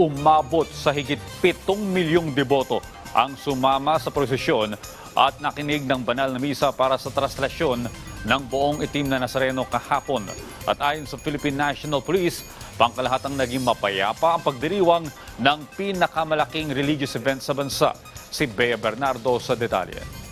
umabot sa higit 7 milyong deboto ang sumama sa prosesyon at nakinig ng banal na misa para sa traslasyon ng buong itim na Nazareno kahapon. At ayon sa Philippine National Police, pangkalahatang naging mapayapa ang pagdiriwang ng pinakamalaking religious event sa bansa. Si Bea Bernardo sa detalye.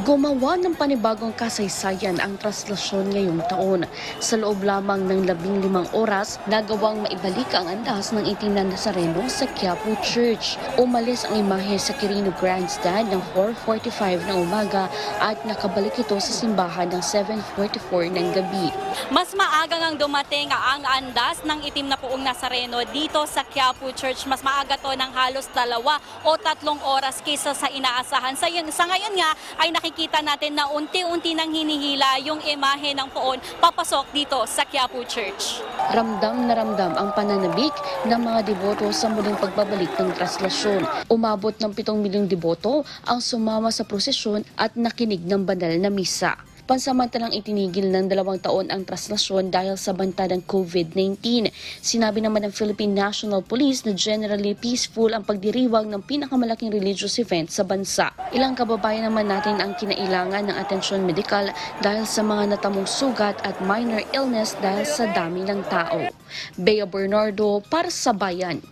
Gumawa ng panibagong kasaysayan ang traslasyon ngayong taon. Sa loob lamang ng labing limang oras, nagawang maibalik ang andas ng itim na Nazareno sa Quiapo Church. Umalis ang imahe sa Quirino Grandstand ng 4.45 ng umaga at nakabalik ito sa simbahan ng 7.44 ng gabi. Mas maaga ngang dumating ang andas ng itim na puong Nazareno dito sa Quiapo Church. Mas maaga to ng halos dalawa o tatlong oras kaysa sa inaasahan. Sa, sa ngayon nga ay nakikita natin na unti-unti nang hinihila yung imahe ng poon papasok dito sa Quiapo Church. Ramdam na ramdam ang pananabik ng mga deboto sa muling pagbabalik ng traslasyon. Umabot ng 7 milyong deboto ang sumama sa prosesyon at nakinig ng banal na misa. Pansamantalang itinigil ng dalawang taon ang traslasyon dahil sa banta ng COVID-19. Sinabi naman ng Philippine National Police na generally peaceful ang pagdiriwang ng pinakamalaking religious event sa bansa. Ilang kababayan naman natin ang kinailangan ng atensyon medikal dahil sa mga natamong sugat at minor illness dahil sa dami ng tao. Bea Bernardo para sa Bayan.